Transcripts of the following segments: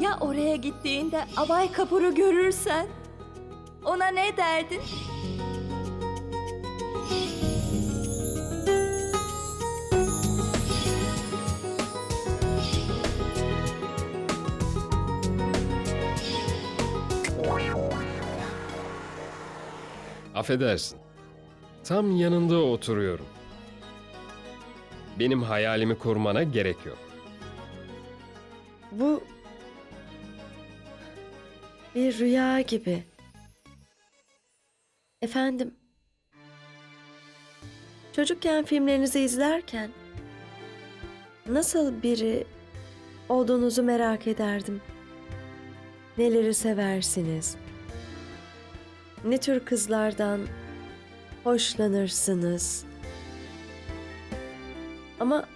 Ya oraya gittiğinde Abay Kapur'u görürsen? Ona ne derdin? Affedersin. Tam yanında oturuyorum. Benim hayalimi kurmana gerek yok. Bu bir rüya gibi. Efendim. Çocukken filmlerinizi izlerken nasıl biri olduğunuzu merak ederdim. Neleri seversiniz? Ne tür kızlardan hoşlanırsınız? Ama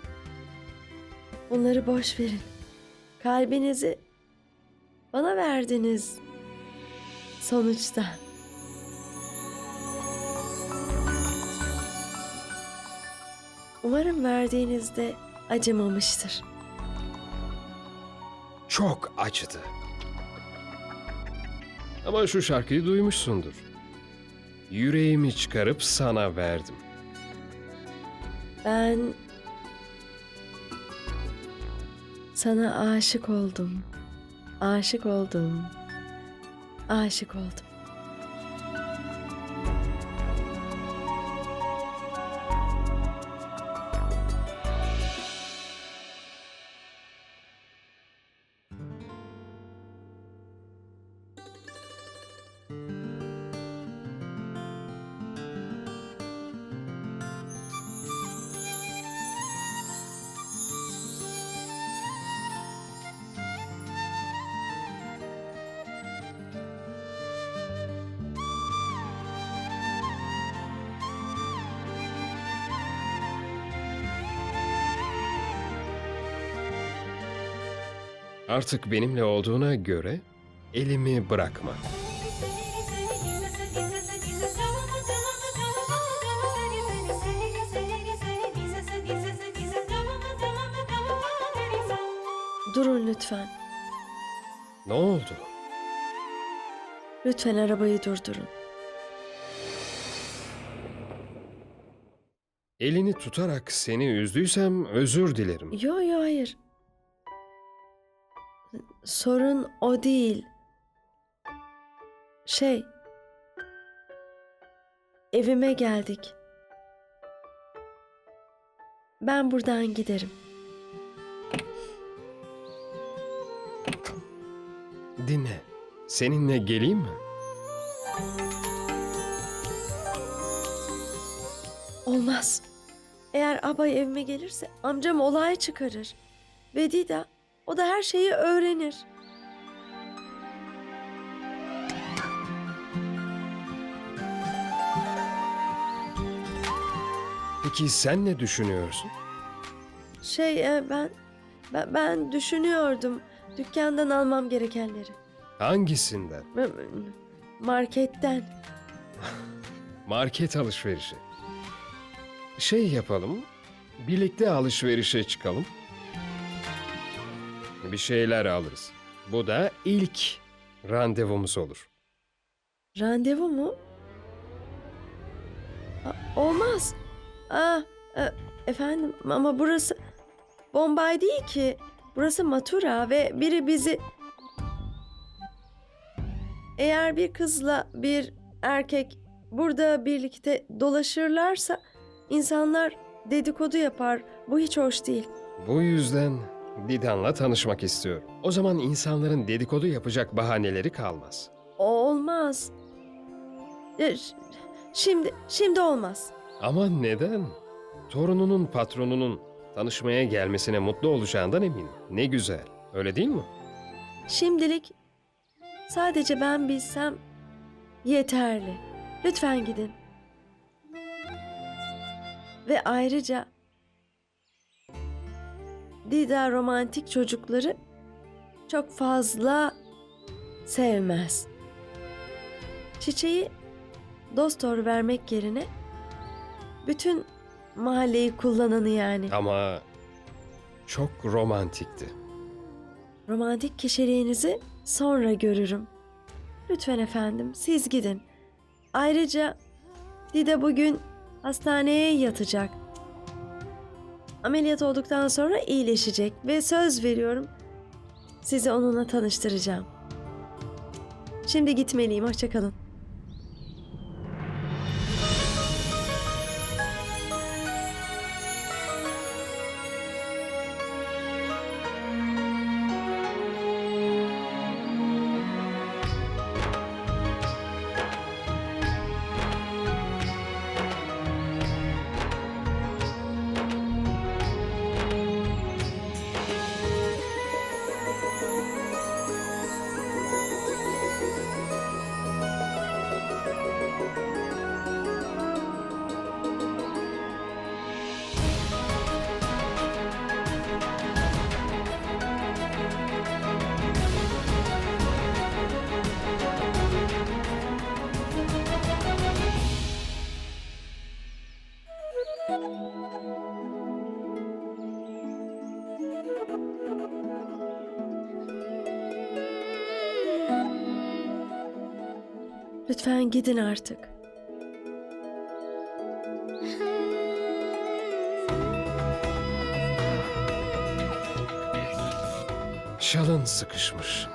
bunları boş verin. Kalbinizi bana verdiniz. Sonuçta. Umarım verdiğinizde acımamıştır. Çok acıdı. Ama şu şarkıyı duymuşsundur. Yüreğimi çıkarıp sana verdim. Ben sana aşık oldum. Aşık oldum. Aşık oldum. Artık benimle olduğuna göre elimi bırakma. Durun lütfen. Ne oldu? Lütfen arabayı durdurun. Elini tutarak seni üzdüysem özür dilerim. Yo yo hayır. Sorun o değil. Şey. Evime geldik. Ben buradan giderim. Dinle. Seninle geleyim mi? Olmaz. Eğer abay evime gelirse amcam olay çıkarır. Ve Dida o da her şeyi öğrenir. Peki sen ne düşünüyorsun? Şey e, ben, ben ben düşünüyordum dükkandan almam gerekenleri. Hangisinden? Marketten. Market alışverişi. Şey yapalım. Birlikte alışverişe çıkalım. Bir şeyler alırız. Bu da ilk randevumuz olur. Randevu mu? A- olmaz. Aa, e, efendim ama burası Bombay değil ki. Burası Matura ve biri bizi... Eğer bir kızla bir erkek burada birlikte dolaşırlarsa insanlar dedikodu yapar. Bu hiç hoş değil. Bu yüzden Didan'la tanışmak istiyorum. O zaman insanların dedikodu yapacak bahaneleri kalmaz. Olmaz. E, ş- Şimdi, şimdi olmaz. Ama neden? Torununun patronunun tanışmaya gelmesine mutlu olacağından eminim. Ne güzel. Öyle değil mi? Şimdilik sadece ben bilsem yeterli. Lütfen gidin. Ve ayrıca Dida romantik çocukları çok fazla sevmez. Çiçeği dostor vermek yerine bütün mahalleyi kullananı yani. Ama çok romantikti. romantik kişiliğinizi sonra görürüm. Lütfen efendim siz gidin. Ayrıca Dida bugün hastaneye yatacak. Ameliyat olduktan sonra iyileşecek ve söz veriyorum sizi onunla tanıştıracağım. Şimdi gitmeliyim. Hoşçakalın. Lütfen gidin artık. Şalın sıkışmış.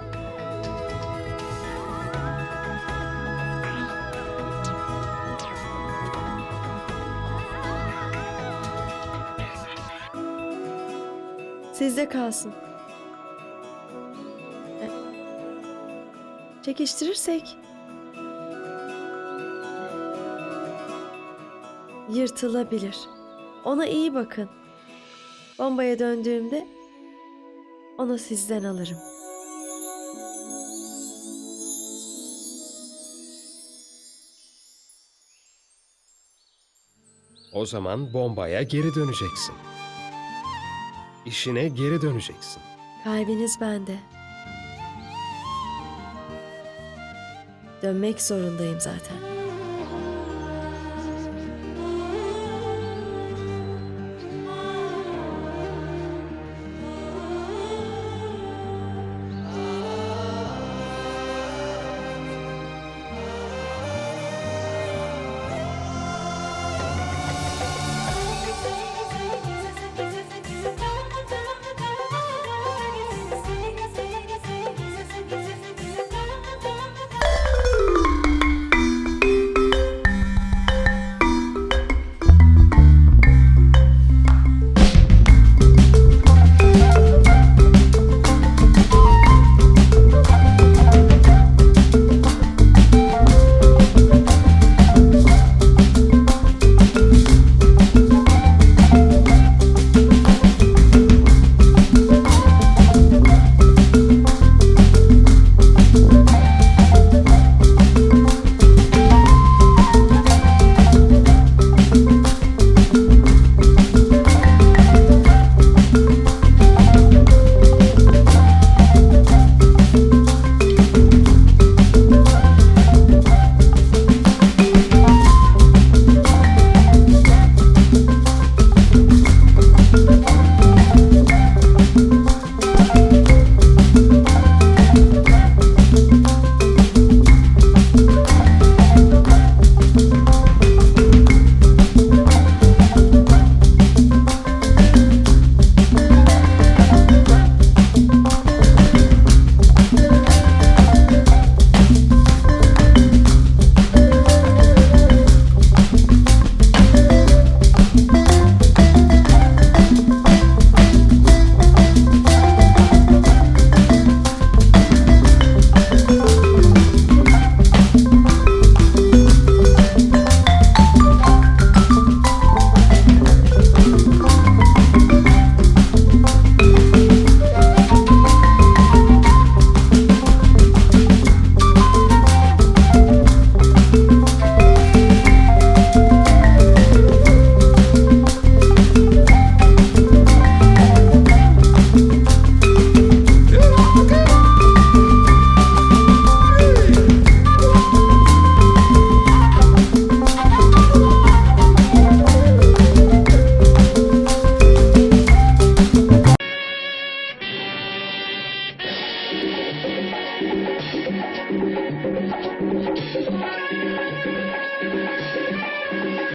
Sizde kalsın. Çekiştirirsek yırtılabilir. Ona iyi bakın. Bombaya döndüğümde onu sizden alırım. O zaman bombaya geri döneceksin. İşine geri döneceksin. Kalbiniz bende. Dönmek zorundayım zaten.